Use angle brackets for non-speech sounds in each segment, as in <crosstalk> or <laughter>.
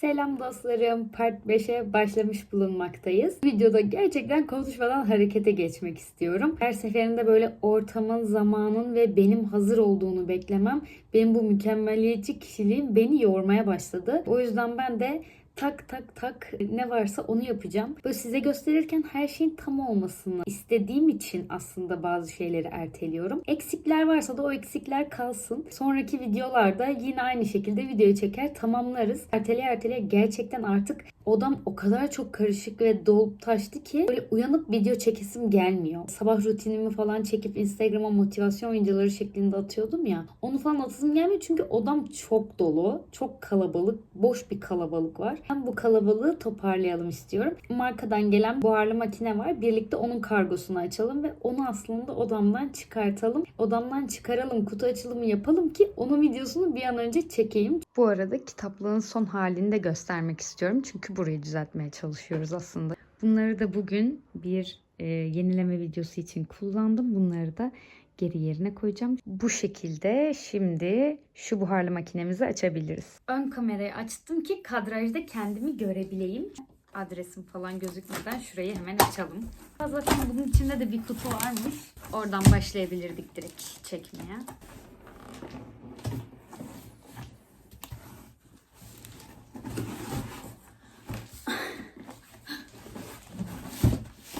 Selam dostlarım. Part 5'e başlamış bulunmaktayız. Videoda gerçekten konuşmadan harekete geçmek istiyorum. Her seferinde böyle ortamın, zamanın ve benim hazır olduğunu beklemem benim bu mükemmeliyetçi kişiliğim beni yormaya başladı. O yüzden ben de tak tak tak ne varsa onu yapacağım. Böyle size gösterirken her şeyin tam olmasını istediğim için aslında bazı şeyleri erteliyorum. Eksikler varsa da o eksikler kalsın. Sonraki videolarda yine aynı şekilde videoyu çeker tamamlarız. Erteleye erteleye gerçekten artık odam o kadar çok karışık ve dolup taştı ki böyle uyanıp video çekesim gelmiyor. Sabah rutinimi falan çekip Instagram'a motivasyon videoları şeklinde atıyordum ya. Onu falan atasım gelmiyor çünkü odam çok dolu. Çok kalabalık. Boş bir kalabalık var. Ben bu kalabalığı toparlayalım istiyorum. Markadan gelen buharlı makine var. Birlikte onun kargosunu açalım ve onu aslında odamdan çıkartalım. Odamdan çıkaralım, kutu açılımı yapalım ki onun videosunu bir an önce çekeyim. Bu arada kitaplığın son halini de göstermek istiyorum. Çünkü burayı düzeltmeye çalışıyoruz aslında. Bunları da bugün bir e, yenileme videosu için kullandım. Bunları da geri yerine koyacağım. Bu şekilde şimdi şu buharlı makinemizi açabiliriz. Ön kamerayı açtım ki kadrajda kendimi görebileyim. Adresim falan gözükmeden şurayı hemen açalım. Zaten bunun içinde de bir kutu varmış. Oradan başlayabilirdik direkt çekmeye.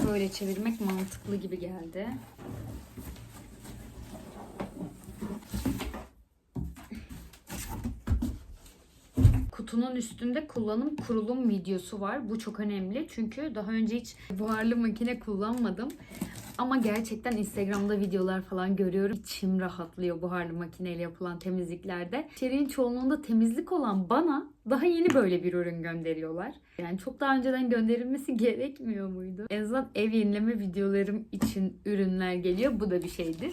Böyle çevirmek mantıklı gibi geldi. Kutunun üstünde kullanım kurulum videosu var. Bu çok önemli çünkü daha önce hiç buharlı makine kullanmadım. Ama gerçekten Instagram'da videolar falan görüyorum. İçim rahatlıyor buharlı makineyle yapılan temizliklerde. İçeriğin çoğunluğunda temizlik olan bana daha yeni böyle bir ürün gönderiyorlar. Yani çok daha önceden gönderilmesi <laughs> gerekmiyor muydu? En azından ev yenileme videolarım için ürünler geliyor. Bu da bir şeydir.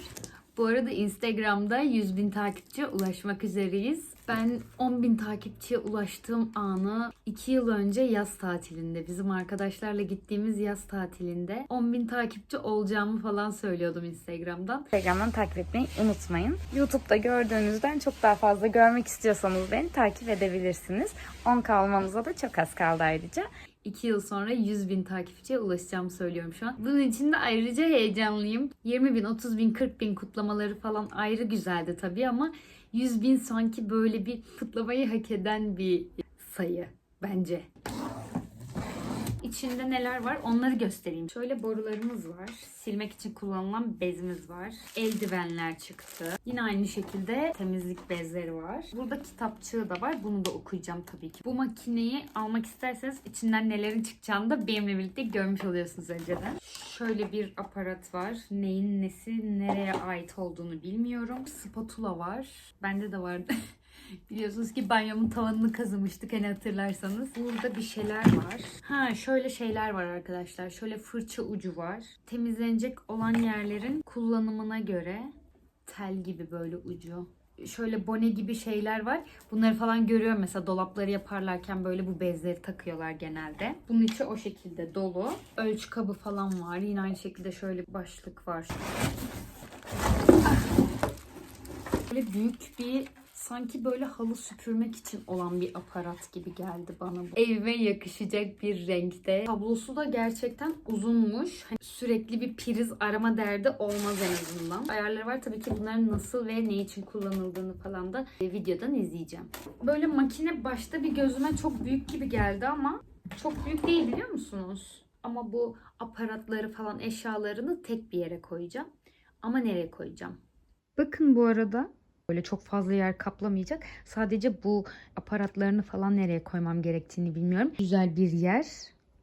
Bu arada Instagram'da 100 bin takipçiye ulaşmak üzereyiz. Ben 10 bin takipçiye ulaştığım anı 2 yıl önce yaz tatilinde bizim arkadaşlarla gittiğimiz yaz tatilinde 10 bin takipçi olacağımı falan söylüyordum Instagram'dan. Instagram'dan takip etmeyi unutmayın. YouTube'da gördüğünüzden çok daha fazla görmek istiyorsanız beni takip edebilirsiniz. 10 olmamıza da çok az kaldı ayrıca. 2 yıl sonra 100 bin takipçiye ulaşacağımı söylüyorum şu an. Bunun için de ayrıca heyecanlıyım. 20 bin, 30 bin, 40 bin kutlamaları falan ayrı güzeldi tabii ama 100 bin sanki böyle bir kutlamayı hak eden bir sayı bence. İçinde neler var onları göstereyim. Şöyle borularımız var. Silmek için kullanılan bezimiz var. Eldivenler çıktı. Yine aynı şekilde temizlik bezleri var. Burada kitapçığı da var. Bunu da okuyacağım tabii ki. Bu makineyi almak isterseniz içinden nelerin çıkacağını da benimle birlikte görmüş oluyorsunuz önceden. Şöyle bir aparat var. Neyin nesi nereye ait olduğunu bilmiyorum. Spatula var. Bende de vardı. <laughs> Biliyorsunuz ki banyomun tavanını kazımıştık hani hatırlarsanız. Burada bir şeyler var. Ha şöyle şeyler var arkadaşlar. Şöyle fırça ucu var. Temizlenecek olan yerlerin kullanımına göre tel gibi böyle ucu. Şöyle bone gibi şeyler var. Bunları falan görüyorum mesela dolapları yaparlarken böyle bu bezleri takıyorlar genelde. Bunun içi o şekilde dolu. Ölçü kabı falan var. Yine aynı şekilde şöyle başlık var. Böyle büyük bir sanki böyle halı süpürmek için olan bir aparat gibi geldi bana bu. Evime yakışacak bir renkte. Tablosu da gerçekten uzunmuş. Hani sürekli bir priz arama derdi olmaz en azından. Ayarları var tabii ki bunların nasıl ve ne için kullanıldığını falan da videodan izleyeceğim. Böyle makine başta bir gözüme çok büyük gibi geldi ama çok büyük değil biliyor musunuz? Ama bu aparatları falan eşyalarını tek bir yere koyacağım. Ama nereye koyacağım? Bakın bu arada Böyle çok fazla yer kaplamayacak. Sadece bu aparatlarını falan nereye koymam gerektiğini bilmiyorum. Güzel bir yer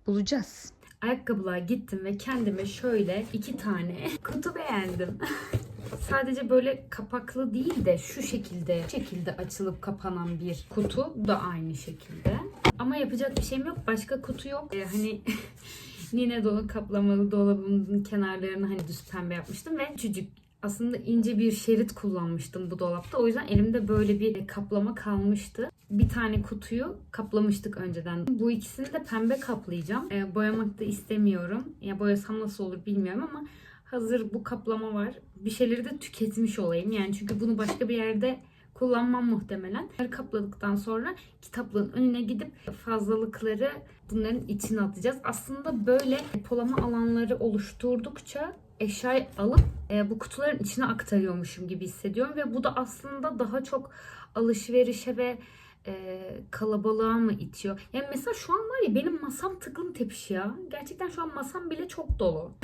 bulacağız. Ayakkabılığa gittim ve kendime şöyle iki tane <laughs> kutu beğendim. <laughs> Sadece böyle kapaklı değil de şu şekilde şu şekilde açılıp kapanan bir kutu Bu da aynı şekilde. Ama yapacak bir şeyim yok. Başka kutu yok. Ee, hani <laughs> Nine dolu kaplamalı dolabımızın kenarlarını hani düz pembe yapmıştım ve küçücük aslında ince bir şerit kullanmıştım bu dolapta. O yüzden elimde böyle bir kaplama kalmıştı. Bir tane kutuyu kaplamıştık önceden. Bu ikisini de pembe kaplayacağım. E, boyamak da istemiyorum. Ya boyasam nasıl olur bilmiyorum ama hazır bu kaplama var. Bir şeyleri de tüketmiş olayım. Yani çünkü bunu başka bir yerde kullanmam muhtemelen. Bunları kapladıktan sonra kitaplığın önüne gidip fazlalıkları bunların içine atacağız. Aslında böyle depolama alanları oluşturdukça eşyayı alıp e, bu kutuların içine aktarıyormuşum gibi hissediyorum ve bu da aslında daha çok alışverişe ve e, kalabalığa mı itiyor? Yani mesela şu an var ya benim masam tıklım tepiş ya. Gerçekten şu an masam bile çok dolu. <laughs>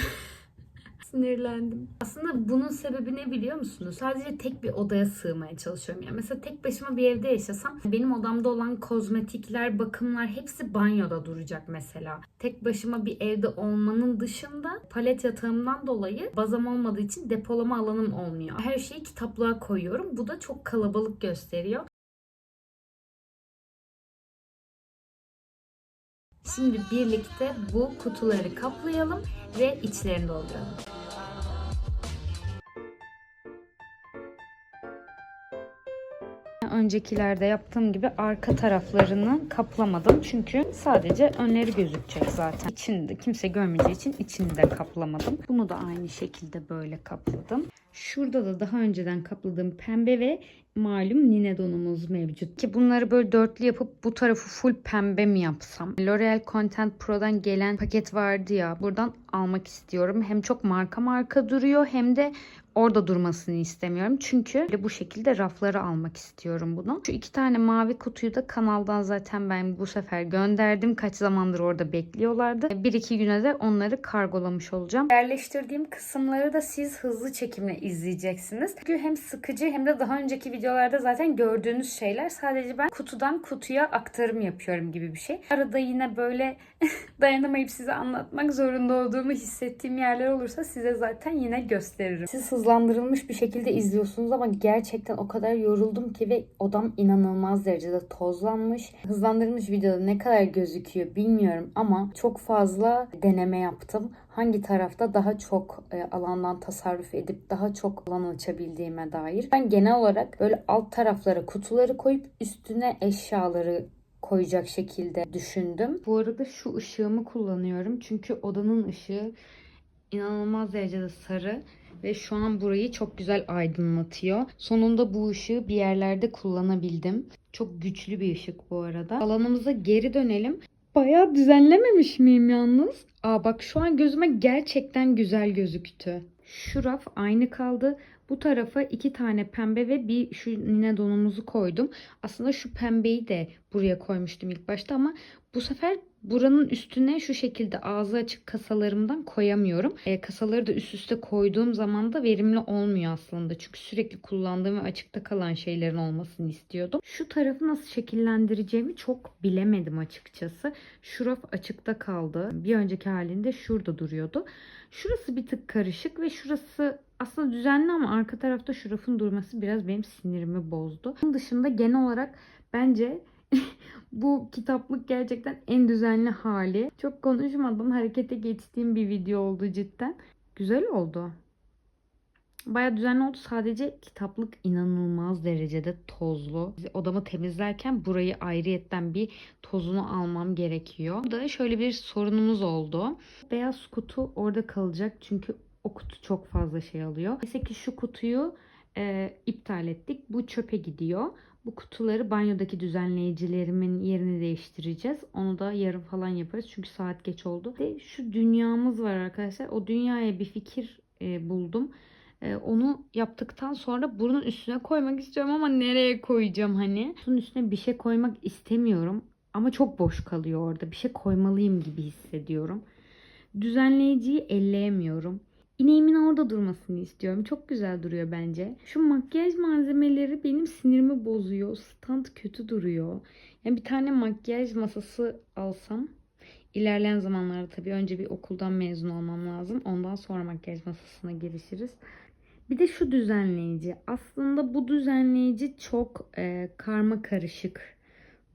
Sinirlendim. Aslında bunun sebebi ne biliyor musunuz? Sadece tek bir odaya sığmaya çalışıyorum. Yani mesela tek başıma bir evde yaşasam benim odamda olan kozmetikler, bakımlar hepsi banyoda duracak mesela. Tek başıma bir evde olmanın dışında palet yatağımdan dolayı bazam olmadığı için depolama alanım olmuyor. Her şeyi kitaplığa koyuyorum. Bu da çok kalabalık gösteriyor. Şimdi birlikte bu kutuları kaplayalım ve içlerini dolduralım. Öncekilerde yaptığım gibi arka taraflarını kaplamadım. Çünkü sadece önleri gözükecek zaten. İçinde kimse görmeyeceği için içini de kaplamadım. Bunu da aynı şekilde böyle kapladım. Şurada da daha önceden kapladığım pembe ve malum nine donumuz mevcut. Ki bunları böyle dörtlü yapıp bu tarafı full pembe mi yapsam? L'Oreal Content Pro'dan gelen paket vardı ya. Buradan almak istiyorum. Hem çok marka marka duruyor hem de orada durmasını istemiyorum. Çünkü bu şekilde raflara almak istiyorum bunu. Şu iki tane mavi kutuyu da kanaldan zaten ben bu sefer gönderdim. Kaç zamandır orada bekliyorlardı. Bir iki güne de onları kargolamış olacağım. Yerleştirdiğim kısımları da siz hızlı çekimle izleyeceksiniz. Çünkü hem sıkıcı hem de daha önceki videolarda zaten gördüğünüz şeyler. Sadece ben kutudan kutuya aktarım yapıyorum gibi bir şey. Arada yine böyle <laughs> dayanamayıp size anlatmak zorunda olduğumu hissettiğim yerler olursa size zaten yine gösteririm. Siz hızlandırılmış bir şekilde izliyorsunuz ama gerçekten o kadar yoruldum ki ve odam inanılmaz derecede tozlanmış. Hızlandırılmış videoda ne kadar gözüküyor bilmiyorum ama çok fazla deneme yaptım. Hangi tarafta daha çok e, alandan tasarruf edip daha çok alan açabildiğime dair. Ben genel olarak böyle alt taraflara kutuları koyup üstüne eşyaları koyacak şekilde düşündüm. Bu arada şu ışığımı kullanıyorum. Çünkü odanın ışığı inanılmaz derecede sarı ve şu an burayı çok güzel aydınlatıyor. Sonunda bu ışığı bir yerlerde kullanabildim. Çok güçlü bir ışık bu arada. Alanımıza geri dönelim. Bayağı düzenlememiş miyim yalnız? Aa bak şu an gözüme gerçekten güzel gözüktü. Şu raf aynı kaldı. Bu tarafa iki tane pembe ve bir şu nine donumuzu koydum. Aslında şu pembeyi de buraya koymuştum ilk başta ama bu sefer buranın üstüne şu şekilde ağzı açık kasalarımdan koyamıyorum. E, kasaları da üst üste koyduğum zaman da verimli olmuyor aslında. Çünkü sürekli kullandığım ve açıkta kalan şeylerin olmasını istiyordum. Şu tarafı nasıl şekillendireceğimi çok bilemedim açıkçası. Şu raf açıkta kaldı. Bir önceki halinde şurada duruyordu. Şurası bir tık karışık ve şurası aslında düzenli ama arka tarafta şu rafın durması biraz benim sinirimi bozdu. Bunun dışında genel olarak bence <laughs> bu kitaplık gerçekten en düzenli hali. Çok konuşmadan harekete geçtiğim bir video oldu cidden. Güzel oldu. Baya düzenli oldu. Sadece kitaplık inanılmaz derecede tozlu. Odamı temizlerken burayı ayrıyetten bir tozunu almam gerekiyor. Burada şöyle bir sorunumuz oldu. Beyaz kutu orada kalacak çünkü o kutu çok fazla şey alıyor. Neyse ki şu kutuyu e, iptal ettik. Bu çöpe gidiyor. Bu kutuları banyodaki düzenleyicilerimin yerini değiştireceğiz. Onu da yarın falan yaparız. Çünkü saat geç oldu. Ve şu dünyamız var arkadaşlar. O dünyaya bir fikir e, buldum. E, onu yaptıktan sonra bunun üstüne koymak istiyorum ama nereye koyacağım hani? Bunun üstüne bir şey koymak istemiyorum. Ama çok boş kalıyor orada. Bir şey koymalıyım gibi hissediyorum. Düzenleyiciyi elleyemiyorum. İneğimin orada durmasını istiyorum. Çok güzel duruyor bence. Şu makyaj malzemeleri benim sinirimi bozuyor. Stand kötü duruyor. Yani bir tane makyaj masası alsam ilerleyen zamanlarda tabii önce bir okuldan mezun olmam lazım. Ondan sonra makyaj masasına girişiriz. Bir de şu düzenleyici. Aslında bu düzenleyici çok e, karma karışık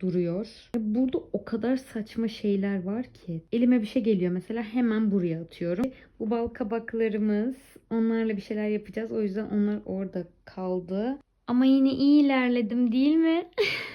duruyor. Burada o kadar saçma şeyler var ki. Elime bir şey geliyor mesela hemen buraya atıyorum. Bu bal kabaklarımız onlarla bir şeyler yapacağız. O yüzden onlar orada kaldı. Ama yine iyi ilerledim değil mi?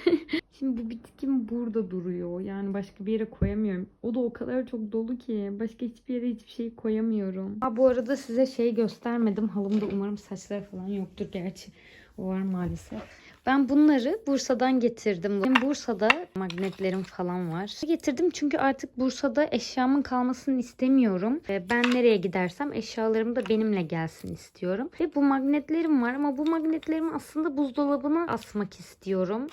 <laughs> Şimdi bu bitkim burada duruyor. Yani başka bir yere koyamıyorum. O da o kadar çok dolu ki. Başka hiçbir yere hiçbir şey koyamıyorum. Ha, bu arada size şey göstermedim. Halımda umarım saçlar falan yoktur. Gerçi var maalesef. Ben bunları Bursa'dan getirdim. Benim Bursa'da magnetlerim falan var. Getirdim çünkü artık Bursa'da eşyamın kalmasını istemiyorum. Ben nereye gidersem eşyalarım da benimle gelsin istiyorum. Ve bu magnetlerim var ama bu magnetlerimi aslında buzdolabına asmak istiyorum.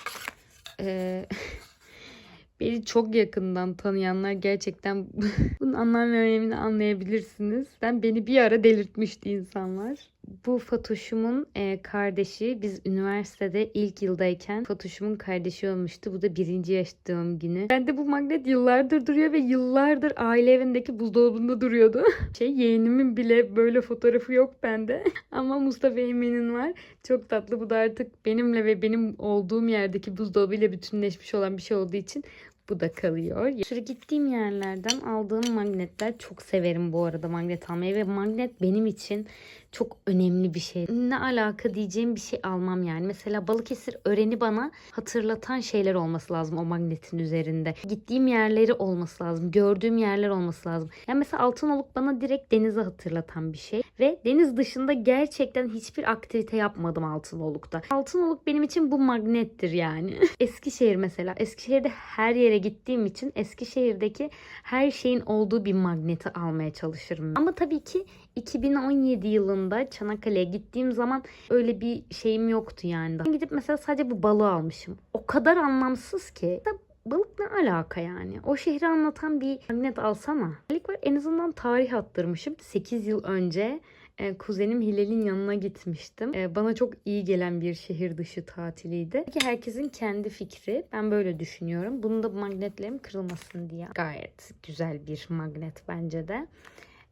Ee, <laughs> Beni çok yakından tanıyanlar gerçekten <laughs> bunun anlam ve önemini anlayabilirsiniz. Ben beni bir ara delirtmişti insanlar. Bu Fatoş'umun e, kardeşi. Biz üniversitede ilk yıldayken Fatoş'umun kardeşi olmuştu. Bu da birinci yaş doğum günü. Bende bu magnet yıllardır duruyor ve yıllardır aile evindeki buzdolabında duruyordu. <laughs> Şey yeğenimin bile böyle fotoğrafı yok bende. <laughs> Ama Mustafa Emin'in var. Çok tatlı. Bu da artık benimle ve benim olduğum yerdeki buzdolabıyla bütünleşmiş olan bir şey olduğu için bu da kalıyor. Sürü gittiğim yerlerden aldığım magnetler çok severim bu arada magnet almayı ve magnet benim için çok önemli bir şey. Ne alaka diyeceğim bir şey almam yani. Mesela Balıkesir öreni bana hatırlatan şeyler olması lazım o magnetin üzerinde. Gittiğim yerleri olması lazım. Gördüğüm yerler olması lazım. Yani mesela Altınoluk bana direkt denizi hatırlatan bir şey. Ve deniz dışında gerçekten hiçbir aktivite yapmadım Altınoluk'ta. Altınoluk benim için bu magnettir yani. <laughs> Eskişehir mesela. Eskişehir'de her yere gittiğim için Eskişehir'deki her şeyin olduğu bir magneti almaya çalışırım. Ama tabii ki 2017 yılında Çanakkale'ye gittiğim zaman öyle bir şeyim yoktu yani. Ben gidip mesela sadece bu balığı almışım. O kadar anlamsız ki. Balık ne alaka yani? O şehri anlatan bir magnet alsana. İlk var en azından tarih attırmışım. 8 yıl önce e, kuzenim Hilal'in yanına gitmiştim. E, bana çok iyi gelen bir şehir dışı tatiliydi. Peki herkesin kendi fikri. Ben böyle düşünüyorum. Bunun da magnetlerim kırılmasın diye. Gayet güzel bir magnet bence de.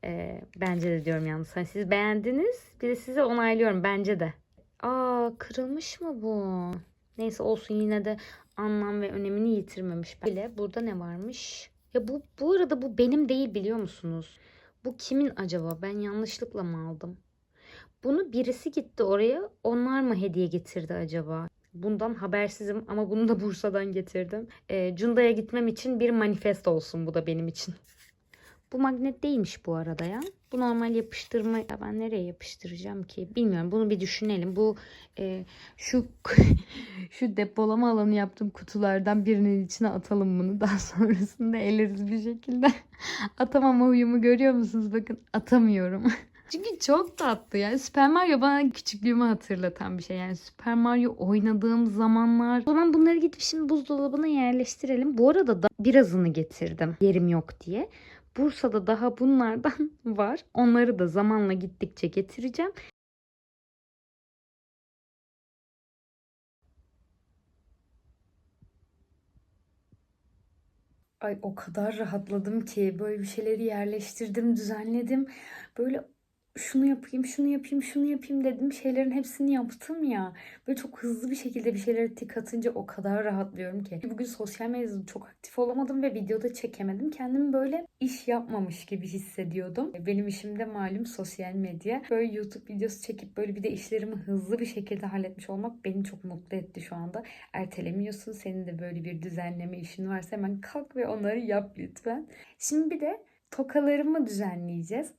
E, bence de diyorum yalnız. Hani siz beğendiniz. Bir de size onaylıyorum. Bence de. Aa kırılmış mı bu? Neyse olsun yine de anlam ve önemini yitirmemiş. Böyle burada ne varmış? Ya bu bu arada bu benim değil biliyor musunuz? Bu kimin acaba? Ben yanlışlıkla mı aldım? Bunu birisi gitti oraya. Onlar mı hediye getirdi acaba? Bundan habersizim ama bunu da <laughs> Bursa'dan getirdim. Ee, Cunda'ya gitmem için bir manifest olsun bu da benim için. Bu magnet değilmiş bu arada ya. Bu normal yapıştırma. Ya ben nereye yapıştıracağım ki? Bilmiyorum. Bunu bir düşünelim. Bu e, şu <laughs> şu depolama alanı yaptığım kutulardan birinin içine atalım bunu. Daha <laughs> sonrasında eleriz bir şekilde. <laughs> Atamama huyumu görüyor musunuz? Bakın atamıyorum. Çünkü çok tatlı yani Super Mario bana küçüklüğümü hatırlatan bir şey. Yani Super Mario oynadığım zamanlar. O zaman bunları gidip şimdi buzdolabına yerleştirelim. Bu arada da birazını getirdim yerim yok diye. Bursa'da daha bunlardan <laughs> var. Onları da zamanla gittikçe getireceğim. Ay o kadar rahatladım ki böyle bir şeyleri yerleştirdim, düzenledim. Böyle şunu yapayım, şunu yapayım, şunu yapayım dedim. Şeylerin hepsini yaptım ya. Böyle çok hızlı bir şekilde bir şeylere tik atınca o kadar rahatlıyorum ki. Bugün sosyal medyada çok aktif olamadım ve videoda çekemedim. Kendimi böyle iş yapmamış gibi hissediyordum. Benim işim de malum sosyal medya. Böyle YouTube videosu çekip böyle bir de işlerimi hızlı bir şekilde halletmiş olmak beni çok mutlu etti şu anda. Ertelemiyorsun. Senin de böyle bir düzenleme işin varsa hemen kalk ve onları yap lütfen. Şimdi bir de tokalarımı düzenleyeceğiz.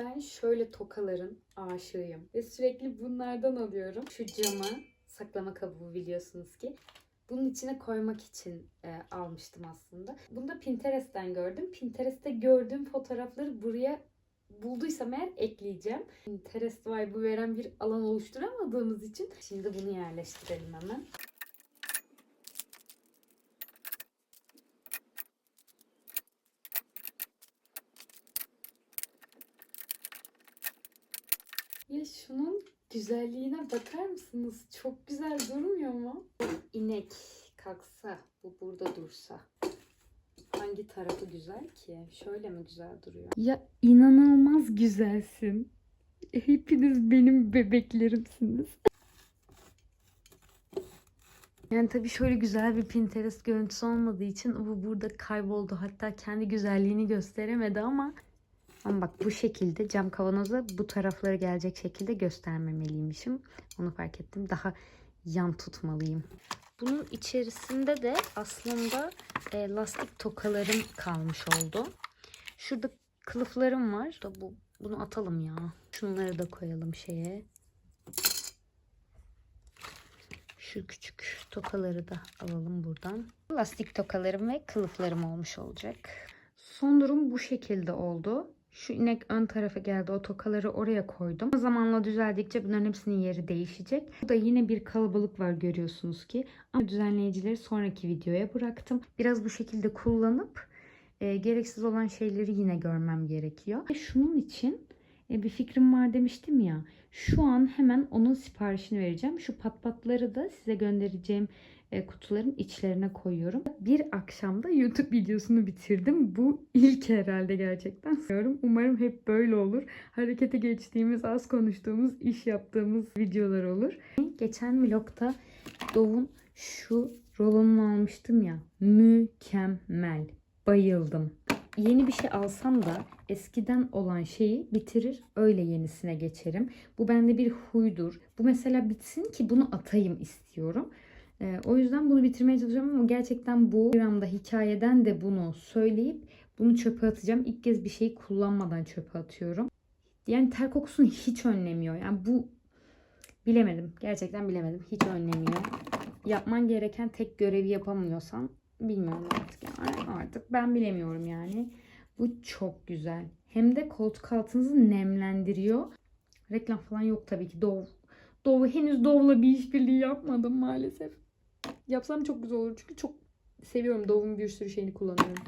Ben şöyle tokaların aşığıyım. Ve sürekli bunlardan alıyorum. Şu cama saklama kabuğu biliyorsunuz ki. Bunun içine koymak için e, almıştım aslında. Bunu da Pinterest'ten gördüm. Pinterest'te gördüğüm fotoğrafları buraya bulduysam eğer ekleyeceğim. Pinterest vibe'ı veren bir alan oluşturamadığımız için şimdi bunu yerleştirelim hemen. Ya şunun güzelliğine bakar mısınız? Çok güzel durmuyor mu? İnek kalksa, bu burada dursa. Hangi tarafı güzel ki? Şöyle mi güzel duruyor? Ya inanılmaz güzelsin. Hepiniz benim bebeklerimsiniz. Yani tabii şöyle güzel bir Pinterest görüntüsü olmadığı için bu burada kayboldu. Hatta kendi güzelliğini gösteremedi ama ama bak bu şekilde cam kavanoza bu tarafları gelecek şekilde göstermemeliymişim. Onu fark ettim. Daha yan tutmalıyım. Bunun içerisinde de aslında e, lastik tokalarım kalmış oldu. Şurada kılıflarım var. Da bu bunu atalım ya. Şunları da koyalım şeye. Şu küçük tokaları da alalım buradan. Lastik tokalarım ve kılıflarım olmuş olacak. Son durum bu şekilde oldu. Şu inek ön tarafa geldi. O tokaları oraya koydum. Zamanla düzeldikçe bunların hepsinin yeri değişecek. Burada yine bir kalabalık var görüyorsunuz ki. Ama düzenleyicileri sonraki videoya bıraktım. Biraz bu şekilde kullanıp e, gereksiz olan şeyleri yine görmem gerekiyor. Ve şunun için e, bir fikrim var demiştim ya. Şu an hemen onun siparişini vereceğim. Şu patpatları da size göndereceğim kutuların içlerine koyuyorum. Bir akşamda YouTube videosunu bitirdim. Bu ilk herhalde gerçekten. Umarım hep böyle olur. Harekete geçtiğimiz, az konuştuğumuz, iş yaptığımız videolar olur. Geçen vlogta Doğu'nun şu rolonunu almıştım ya. Mükemmel. Bayıldım. Yeni bir şey alsam da eskiden olan şeyi bitirir öyle yenisine geçerim. Bu bende bir huydur. Bu mesela bitsin ki bunu atayım istiyorum. Ee, o yüzden bunu bitirmeye çalışıyorum ama gerçekten bu gramda hikayeden de bunu söyleyip bunu çöpe atacağım. İlk kez bir şeyi kullanmadan çöpe atıyorum. Yani ter kokusunu hiç önlemiyor. Yani bu bilemedim. Gerçekten bilemedim. Hiç önlemiyor. Yapman gereken tek görevi yapamıyorsan bilmiyorum artık yani. Artık ben bilemiyorum yani. Bu çok güzel. Hem de koltuk altınızı nemlendiriyor. Reklam falan yok tabii ki. Dove. Dove henüz Dove'la bir işbirliği yapmadım maalesef. Yapsam çok güzel olur çünkü çok seviyorum. Dove'un bir sürü şeyini kullanıyorum.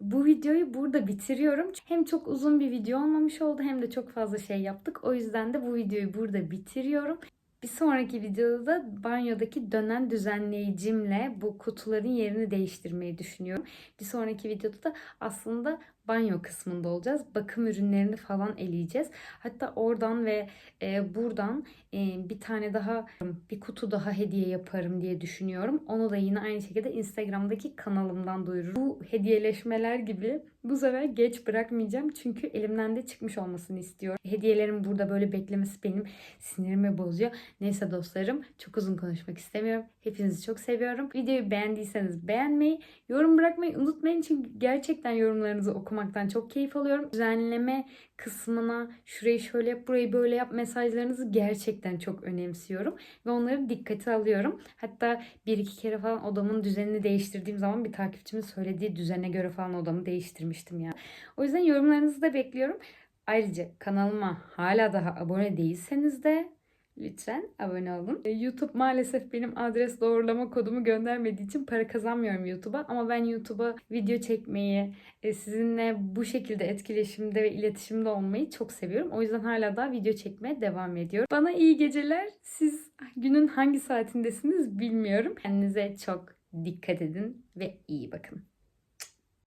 Bu videoyu burada bitiriyorum. Hem çok uzun bir video olmamış oldu hem de çok fazla şey yaptık. O yüzden de bu videoyu burada bitiriyorum. Bir sonraki videoda da banyodaki dönen düzenleyicimle bu kutuların yerini değiştirmeyi düşünüyorum. Bir sonraki videoda da aslında banyo kısmında olacağız. Bakım ürünlerini falan eleyeceğiz. Hatta oradan ve e, buradan e, bir tane daha bir kutu daha hediye yaparım diye düşünüyorum. Onu da yine aynı şekilde Instagram'daki kanalımdan duyururum. Bu hediyeleşmeler gibi bu sefer geç bırakmayacağım. Çünkü elimden de çıkmış olmasını istiyorum. Hediyelerin burada böyle beklemesi benim sinirimi bozuyor. Neyse dostlarım çok uzun konuşmak istemiyorum. Hepinizi çok seviyorum. Videoyu beğendiyseniz beğenmeyi, yorum bırakmayı unutmayın. Çünkü gerçekten yorumlarınızı okumaktan çok keyif alıyorum. Düzenleme kısmına şurayı şöyle yap, burayı böyle yap mesajlarınızı gerçekten çok önemsiyorum. Ve onları dikkate alıyorum. Hatta bir iki kere falan odamın düzenini değiştirdiğim zaman bir takipçimin söylediği düzene göre falan odamı değiştirmiştim ya. O yüzden yorumlarınızı da bekliyorum. Ayrıca kanalıma hala daha abone değilseniz de Lütfen abone olun. E, YouTube maalesef benim adres doğrulama kodumu göndermediği için para kazanmıyorum YouTube'a. Ama ben YouTube'a video çekmeyi, e, sizinle bu şekilde etkileşimde ve iletişimde olmayı çok seviyorum. O yüzden hala daha video çekmeye devam ediyorum. Bana iyi geceler. Siz günün hangi saatindesiniz bilmiyorum. Kendinize çok dikkat edin ve iyi bakın.